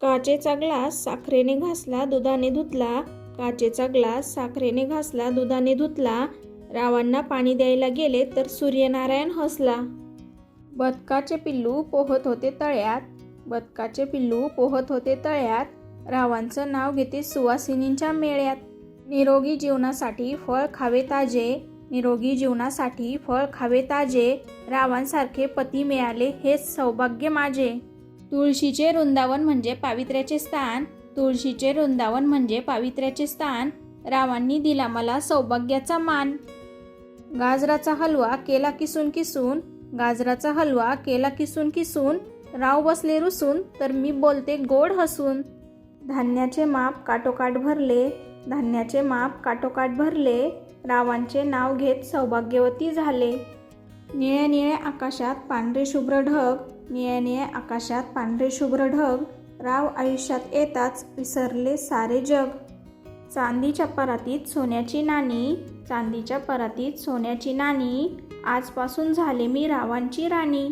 काचेचा ग्लास साखरेने घासला दुधाने धुतला. काचेचा ग्लास साखरेने घासला दुधाने धुतला. रावांना पाणी द्यायला गेले तर सूर्यनारायण हसला. बदकाचे पिल्लू पोहत होते तळ्यात. बदकाचे पिल्लू पोहत होते तळ्यात. रावांचं नाव घेते सुवासिनींच्या मेळ्यात. निरोगी जीवनासाठी फळ खावे ताजे. निरोगी जीवनासाठी फळ खावे ताजे. रावांसारखे पती मिळाले हेच सौभाग्य माझे. तुळशीचे वृंदावन म्हणजे पावित्र्याचे स्थान तुळशीचे वृंदावन म्हणजे पावित्र्याचे स्थान रावांनी दिला मला सौभाग्याचा मान. गाजराचा हलवा केला किसून किसून गाजराचा हलवा केला किसून किसून राव बसले रुसून तर मी बोलते गोड हसून. धान्याचे माप काटोकाट भरले धान्याचे माप काटोकाट भरले रावांचे नाव घेत सौभाग्यवती झाले. निळे निळे आकाशात पांढरे शुभ्र ढग निळे निळे आकाशात पांढरे शुभ्र ढग राव आयुष्यात येताच विसरले सारे जग. चांदीच्या परातीत सोन्याची नाणी चांदीच्या परातीत सोन्याची नाणी आजपासून झाले मी रावांची राणी.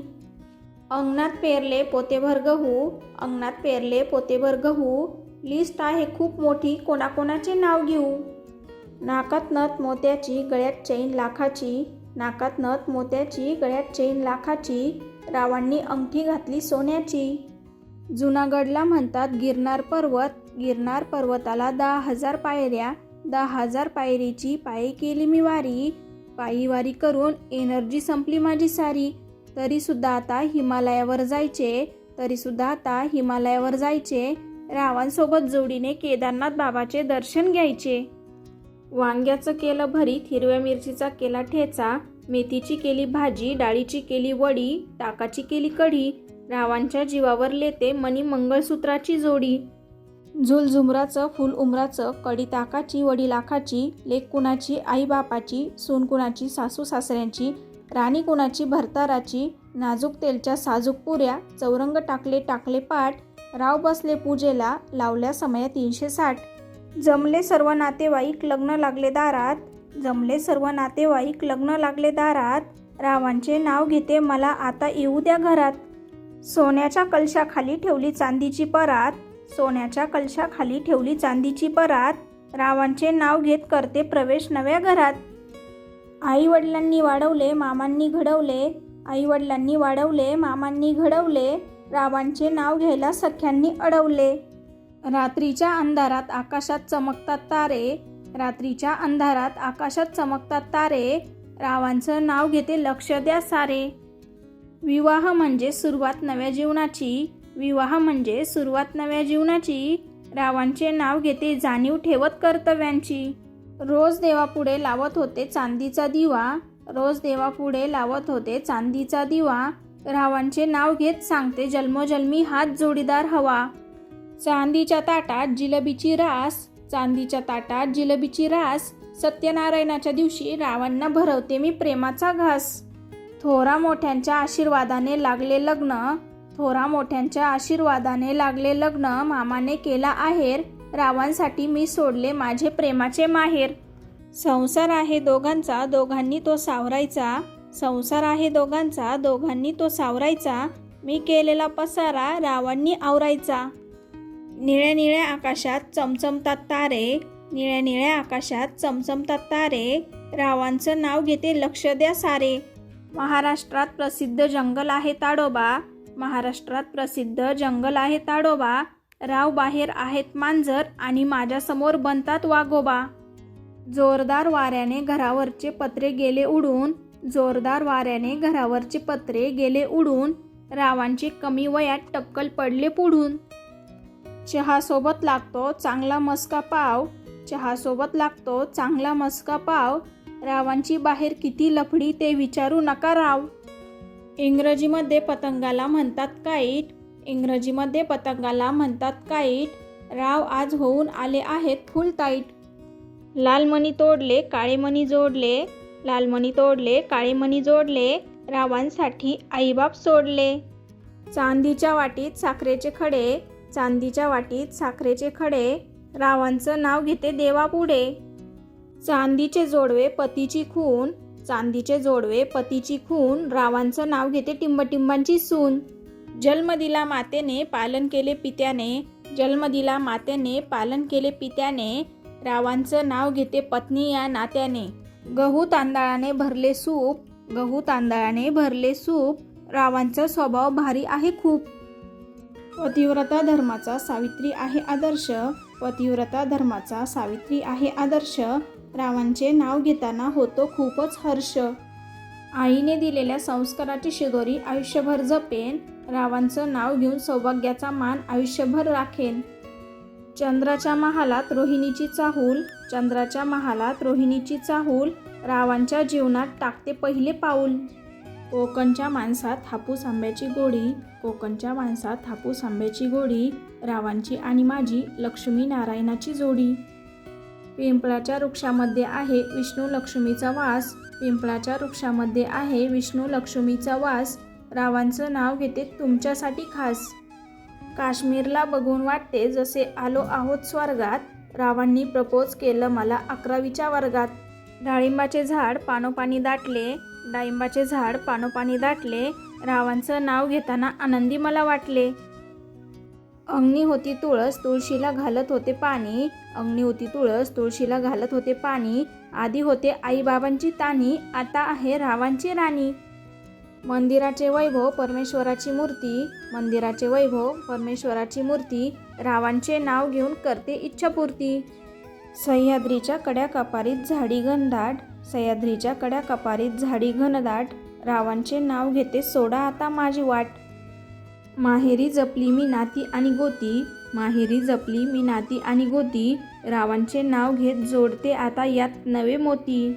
अंगणात पेरले पोतेभर गहू अंगणात पेरले पोतेभर गहू लिस्ट आहे खूप मोठी कोणाकोणाचे नाव घेऊ? नाकात नथ मोत्याची गळ्यात चैन लाखाची नाकात नथ मोत्याची गळ्यात चैन लाखाची रावांनी अंगठी घातली सोन्याची. जुनागडला म्हणतात गिरनार पर्वत गिरनार पर्वताला दहा हजार पायऱ्या दहा हजार पायरीची पायी केली मी वारी. पायी वारी करून एनर्जी संपली माझी सारी. तरीसुद्धा आता हिमालयावर जायचे तरीसुद्धा आता हिमालयावर जायचे. रावांसोबत जोडीने केदारनाथ बाबाचे दर्शन घ्यायचे. वांग्याचं केलं भरीत हिरव्या मिरचीचा केला ठेचा मेथीची केली भाजी डाळीची केली वडी टाकाची केली कढी रावांच्या जीवावर लेते मनी मंगळसूत्राची जोडी. झुलझुमराचं फुल उमराचं कडी ताकाची वडी लाखाची लेक कुणाची आई बापाची सून कुणाची सासू सासऱ्यांची राणी कुणाची भरताराची नाजूक तेलच्या साजूक पुऱ्या चौरंग टाकले टाकले पाठ राव बसले पूजेला लावल्या समया तीनशे साठ. जमले सर्व नातेवाईक लग्न लागले दारात. जमले सर्व नातेवाईक लग्न लागले दारात. रावांचे नाव घेते मला आता येऊ द्या घरात. सोन्याच्या कलशाखाली ठेवली चांदीची परात. सोन्याच्या कलशाखाली ठेवली चांदीची परात. रावांचे नाव घेत करते प्रवेश नव्या घरात. आई वडिलांनी वाढवले मामांनी घडवले. आई वडिलांनी वाढवले मामांनी घडवले. रावांचे नाव घ्यायला सख्यांनी अडवले. रात्रीच्या अंधारात आकाशात चमकतात तारे. रात्रीच्या अंधारात आकाशात चमकतात तारे. रावांचं नाव घेते लक्ष द्या सारे. विवाह म्हणजे सुरुवात नव्या जीवनाची. विवाह म्हणजे सुरुवात नव्या जीवनाची. रावांचे नाव घेते जाणीव ठेवत कर्तव्यांची. रोज देवापुढे लावत होते चांदीचा दिवा. रोज देवापुढे लावत होते चांदीचा दिवा. रावांचे नाव घेत सांगते जन्मोजन्मी हात जोडीदार हवा. चांदीच्या ताटात जिलबीची रास चांदीच्या ताटात जिलबीची रास. सत्यनारायणाच्या दिवशी रावांना भरवते मी प्रेमाचा घास. थोरा मोठ्यांच्या आशीर्वादाने लागले लग्न. थोरा मोठ्यांच्या आशीर्वादाने लागले लग्न. मामाने केला आहेर. रावांसाठी मी सोडले माझे प्रेमाचे माहेर. संसार आहे दोघांचा दोघांनी तो सावरायचा. संसार आहे दोघांचा दोघांनी तो सावरायचा. मी केलेला पसारा रावांनी आवरायचा. निळ्या निळ्या आकाशात चमचमतात तारे निळ्या निळ्या आकाशात चमचमतात तारे. रावांचं नाव घेते लक्ष द्या सारे. महाराष्ट्रात प्रसिद्ध जंगल आहे ताडोबा. महाराष्ट्रात प्रसिद्ध जंगल आहे ताडोबा. राव बाहेर आहेत मांजर आणि माझ्यासमोर बनतात वाघोबा जोरदार वाऱ्याने घरावरचे पत्रे गेले उडून जोरदार वाऱ्याने घरावरचे पत्रे गेले उडून रावांची कमी वयात टक्कल पडले पुढून. चहासोबत लागतो चांगला मस्का पाव. चहासोबत लागतो चांगला मस्का पाव. रावांची बाहेर किती लफडी ते विचारू नका राव. इंग्रजीमध्ये पतंगाला म्हणतात काईट. इंग्रजीमध्ये पतंगाला म्हणतात काईट. राव आज होऊन आले आहेत फुल ताईट लालमणी तोडले काळेमणी जोडले. लालमणी तोडले काळेमणी जोडले. रावांसाठी आईबाप सोडले. चांदीच्या वाटीत साखरेचे खडे. चांदीच्या वाटीत साखरेचे खडे रावांचं नाव घेते देवापुढे. चांदीचे जोडवे पतीची खून चांदीचे जोडवे पतीची खून रावांचं नाव घेते टिंबटिंबांची सून. जन्म दिला मातेने पालन केले पित्याने जन्म दिला मातेने पालन केले पित्याने रावांचं नाव घेते पत्नी या नात्याने. गहू तांदळाने भरले सूप गहू तांदळाने भरले सूप रावांचा स्वभाव भारी आहे खूप. पतिव्रता धर्माचा सावित्री आहे आदर्श. पतिव्रता धर्माचा सावित्री आहे आदर्श. रावांचे नाव घेताना होतो खूपच हर्ष. आईने दिलेल्या संस्काराची शिदोरी आयुष्यभर जपेन. रावांचं नाव घेऊन सौभाग्याचा मान आयुष्यभर राखेन. चंद्राच्या महालात रोहिणीची चाहूल. चंद्राच्या महालात रोहिणीची चाहूल. रावांच्या जीवनात टाकते पहिले पाऊल. कोकणच्या माणसात हापूस आंब्याची गोडी कोकणच्या माणसात हापूस आंब्याची गोडी रावांची आणि माझी लक्ष्मी नारायणाची जोडी. पिंपळाच्या वृक्षामध्ये आहे विष्णू लक्ष्मीचा वास. पिंपळाच्या वृक्षामध्ये आहे विष्णू लक्ष्मीचा वास. रावांचं नाव घेते तुमच्यासाठी खास. काश्मीरला बघून वाटते जसे आलो आहोत स्वर्गात. रावांनी प्रपोज केलं मला अकरावीच्या वर्गात. डाळिंबाचे झाड पानोपानी दाटले. डाळिंबाचे झाड पानोपानी दाटले. रावांचं नाव घेताना आनंदी मला वाटले. अंगणी होती तुळस तुळशीला घालत होते पाणी. अंगणी होती तुळस तुळशीला घालत होते पाणी. आधी होते आईबाबांची तानी आता आहे रावांची राणी. मंदिराचे वैभव परमेश्वराची मूर्ती. मंदिराचे वैभव परमेश्वराची मूर्ती. रावांचे नाव घेऊन करते इच्छापूर्ती. सह्याद्रीच्या कड्या कपारीत झाडी गंधाट सह्याद्रीच्या कड्या कपारीत झाडी घनदाट रावांचे नाव घेते सोडा आता माझी वाट. माहेरी जपली मी नाती आणि गोती माहेरी जपली मी नाती आणि गोती रावांचे नाव घेत जोडते आता यात नवे मोती.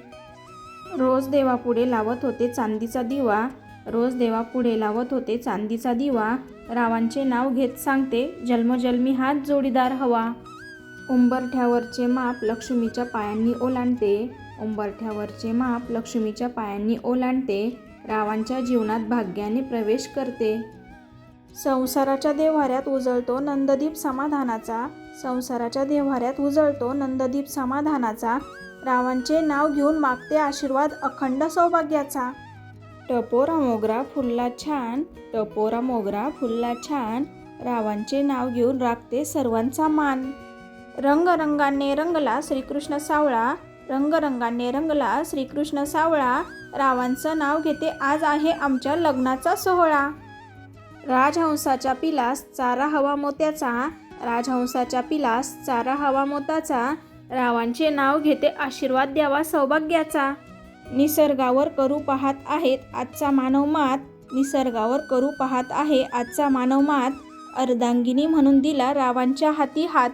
रोज देवापुढे लावत होते चांदीचा दिवा रोज देवापुढे लावत होते चांदीचा दिवा रावांचे नाव घेत सांगते जन्मजन्मी हात जोडीदार हवा. उंबरठ्यावरचे माप लक्ष्मीच्या पायांनी ओलांडते उंबरठ्यावरचे माप लक्ष्मीच्या पायांनी ओलांडते रावांच्या जीवनात भाग्याने प्रवेश करते. संसाराच्या देव्हाऱ्यात उजळतो नंददीप समाधानाचा संसाराच्या देव्हाऱ्यात उजळतो नंददीप समाधानाचा रावांचे नाव घेऊन मागते आशीर्वाद अखंड सौभाग्याचा. टपोरा मोगरा फुलला छान टपोरा मोगरा फुलला छान रावांचे नाव घेऊन राखते सर्वांचा मान. रंगरंगाने रंगला श्रीकृष्ण सावळा रंगरंगाने रंगला श्रीकृष्ण सावळा. रावांचं नाव घेते आज आहे आमच्या लग्नाचा सोहळा. राजहंसाच्या पिलास चारा हवा मोत्याचा. राजहंसाच्या पिलास चारा हवा मोताचा. रावांचे नाव घेते आशीर्वाद द्यावा सौभाग्याचा. निसर्गावर करू पाहत आहेत आजचा मानव मात. निसर्गावर करू पाहत आहे आजचा मानव मात. अर्धांगिनी म्हणून दिला रावांच्या हाती हात.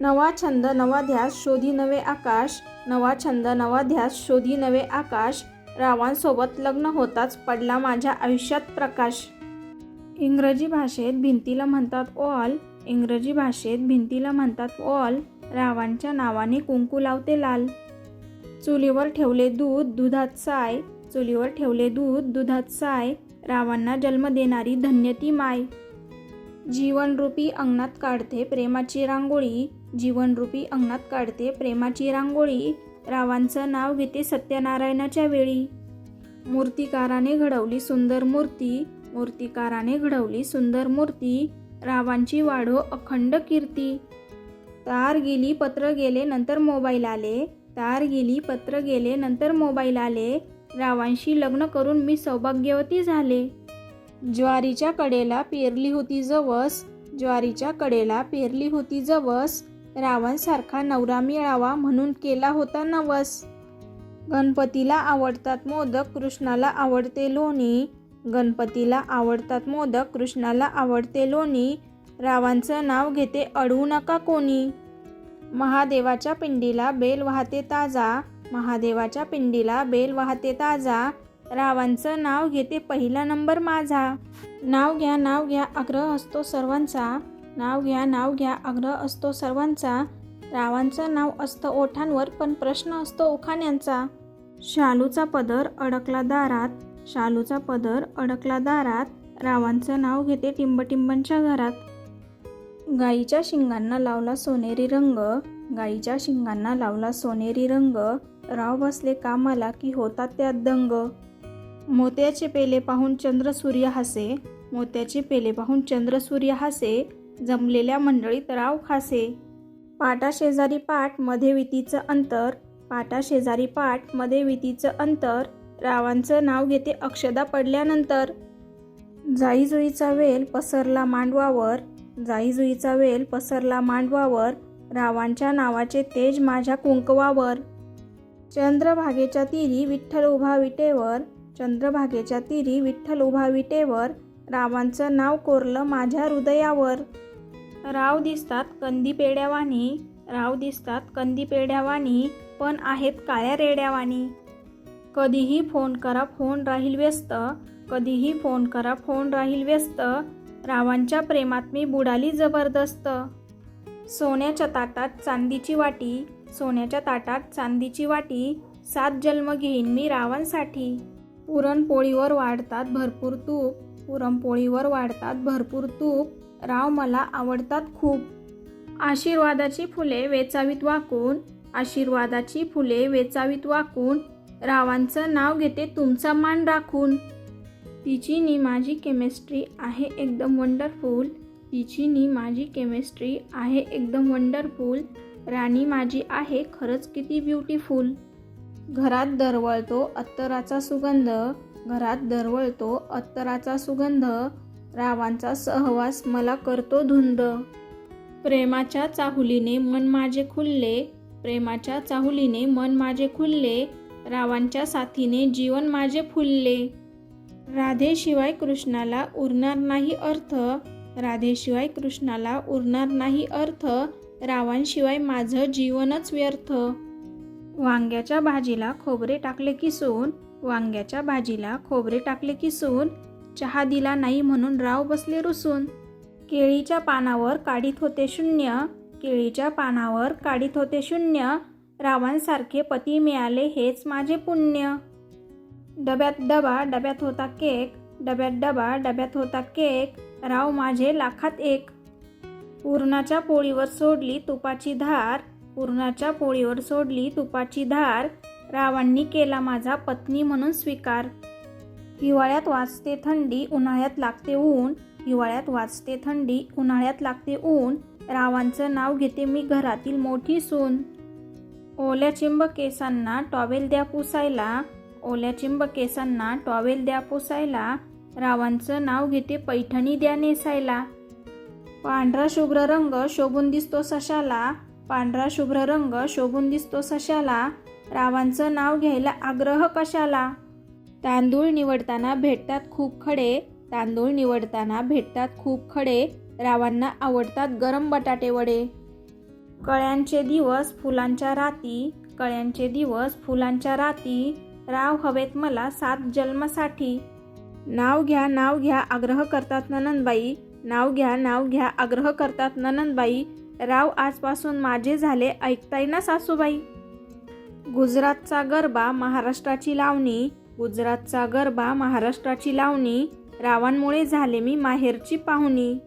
नवा छंद नवा ध्यास शोधी नवे आकाश नवा छंद नवा ध्यास शोधी नवे आकाश रावांसोबत लग्न होताच पडला माझ्या आयुष्यात प्रकाश. इंग्रजी भाषेत भिंतीला म्हणतात ऑल इंग्रजी भाषेत भिंतीला म्हणतात ऑल रावांच्या नावाने कुंकू लावते लाल. चुलीवर ठेवले दूध दुधात साय चुलीवर ठेवले दूध दुधात साय रावांना जन्म देणारी धन्यती माय. जीवनरूपी अंगणात काढते प्रेमाची रांगोळी जीवनरूपी अंगणात काढते. प्रेमाची रांगोळी रावांचं नाव घेते सत्यनारायणाच्या वेळी. मूर्तिकाराने घडवली सुंदर मूर्ती मूर्तिकाराने घडवली सुंदर मूर्ती रावांची वाढो अखंड कीर्ती. तार गेली पत्र गेले नंतर मोबाईल आले. तार गेली पत्र गेले नंतर मोबाईल आले. रावांशी लग्न करून मी सौभाग्यवती झाले. ज्वारीच्या कडेला पेरली होती जवस ज्वारीच्या कडेला पेरली होती जवस रावणसारखा नवरा मिळावा म्हणून केला होता नवस. गणपतीला आवडतात मोदक कृष्णाला आवडते लोणी. गणपतीला आवडतात मोदक कृष्णाला आवडते लोणी. रावांचं नाव घेते अडवू नका कोणी. महादेवाच्या पिंडीला बेल वाहते ताजा. महादेवाच्या पिंडीला बेल वाहते ताजा. रावांचं नाव घेते पहिला नंबर माझा. नाव घ्या नाव घ्या आग्रह असतो सर्वांचा. नाव घ्या नाव घ्या. आग्रह असतो सर्वांचा. रावांचं नाव असतं ओठांवर पण प्रश्न असतो उखाण्यांचा. शालूचा पदर अडकला दारात. शालूचा पदर अडकला दारात. रावांचं नाव घेते टिंबटिंबांच्या घरात. गाईच्या शिंगांना लावला सोनेरी रंग. गाईच्या शिंगांना लावला सोनेरी रंग. राव बसले कामाला की होतात त्यात दंग. मोत्याचे पेले पाहून चंद्र सूर्य हसे. मोत्याचे पेले पाहून चंद्र सूर्य हसे. जमलेल्या मंडळीत राव खासे. पाटाशेजारी पाट पाठमध्ये वितीचं अंतर. पाटाशेजारी पाट पाठमध्ये वितीचं अंतर. रावांचं नाव घेते अक्षदा पडल्यानंतर. जाईजुईचा वेल पसरला मांडवावर. जाईजुईचा वेल पसरला मांडवावर. रावांच्या नावाचे तेज माझ्या कुंकवावर. चंद्रभागेच्या तिरी विठ्ठल उभा विटेवर. चंद्रभागेच्या तिरी विठ्ठल उभा विटेवर. रावांचं नाव कोरलं माझ्या हृदयावर. राव दिसतात कंदी पेड्यावानी राव दिसतात कंदी पेड्यावानी पण आहेत काळ्या रेड्यावानी कधीही फोन करा फोन राहील व्यस्त. कधीही फोन करा फोन राहील व्यस्त. रावांच्या प्रेमात मी बुडाली जबरदस्त. सोन्याच्या ताटात चांदीची वाटी सोन्याच्या ताटात चांदीची वाटी सात जन्म घेईन मी रावांसाठी. पुरणपोळीवर वाढतात भरपूर तूप. पुरणपोळीवर वाढतात भरपूर तूप. राव मला आवडतात खूप. आशीर्वादाची फुले वेचावीत वाकून. आशीर्वादाची फुले वेचावीत वाकून. रावांचं नाव घेते तुमचा मान राखून. तिची नी माझी केमिस्ट्री आहे एकदम वंडरफुल तिची नी माझी केमिस्ट्री आहे एकदम वंडरफुल राणी माझी आहे खरंच किती ब्युटिफुल घरात दरवळतो अत्तराचा सुगंध. घरात दरवळतो अत्तराचा सुगंध रावांचा सहवास मला करतो धुंद. प्रेमाच्या चाहुलीने मन माझे खुलले प्रेमाच्या चाहुलीने मन माझे खुलले रावांच्या साथीने जीवन माझे फुलले. राधेशिवाय कृष्णाला उरणार नाही अर्थ राधेशिवाय कृष्णाला उरणार नाही अर्थ रावांशिवाय माझं जीवनच व्यर्थ. वांग्याच्या भाजीला खोबरे टाकले किसून वांग्याच्या भाजीला खोबरे टाकले किसून चहा दिला नाही म्हणून राव बसले रुसून. केळीच्या पानावर काढीत होते शून्य. केळीच्या पानावर काढीत होते शून्य. रावांसारखे पती मिळाले हेच माझे पुण्य. डब्यात डबा डब्यात होता केक. डब्यात डबा डब्यात होता केक. राव माझे लाखात एक. पूर्णाच्या पोळीवर सोडली तुपाची धार. पूर्णाच्या पोळीवर सोडली तुपाची धार. रावांनी केला माझा पत्नी म्हणून स्वीकार. हिवाळ्यात वाजते थंडी उन्हाळ्यात लागते ऊन. हिवाळ्यात वाजते थंडी उन्हाळ्यात लागते ऊन. रावांचं नाव घेते मी घरातील मोठी सून. ओल्या चिंब केसांना टॉवेल द्या पुसायला. ओल्या चिंब केसांना टॉवेल द्या पुसायला. रावांचं नाव घेते पैठणी द्या नेसायला. पांढरा शुभ्र रंग शोभून दिसतो सशाला. पांढरा शुभ्र रंग शोभून दिसतो सशाला. रावांचं नाव घ्यायला आग्रह कशाला? तांदूळ निवडताना भेटतात खूप खडे तांदूळ निवडताना भेटतात खूप खडे रावांना आवडतात गरम बटाटे वडे. कळ्यांचे दिवस फुलांच्या राती कळ्यांचे दिवस फुलांच्या राती राव हवेत मला सात जन्मासाठी. नाव घ्या नाव घ्या आग्रह करतात ननंदबाई. नाव घ्या नाव घ्या आग्रह करतात ननंदबाई. राव आजपासून माझे झाले ऐकताय ना सासूबाई? गुजरातचा गरबा महाराष्ट्राची लावणी गुजरातचा गरबा महाराष्ट्राची लावणी रावांमुळे झाले मी माहेरची पाहुणी.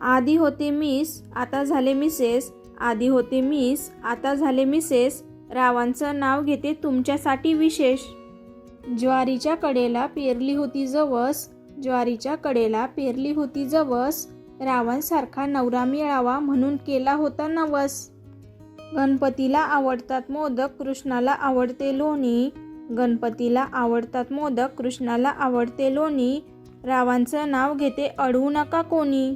आधी होते मिस आता झाले मिसेस आधी होते मिस आता झाले मिसेस रावांचं नाव घेते तुमच्यासाठी विशेष. ज्वारीच्या कडेला पेरली होती जवस ज्वारीच्या कडेला पेरली होती जवस रावणसारखा नवरा मिळावा म्हणून केला होता नवस. गणपतीला आवडतात मोदक कृष्णाला आवडते लोणी. गणपतीला आवडतात मोदक कृष्णाला आवडते लोणी. रावांचं नाव घेते अडवू नका कोणी.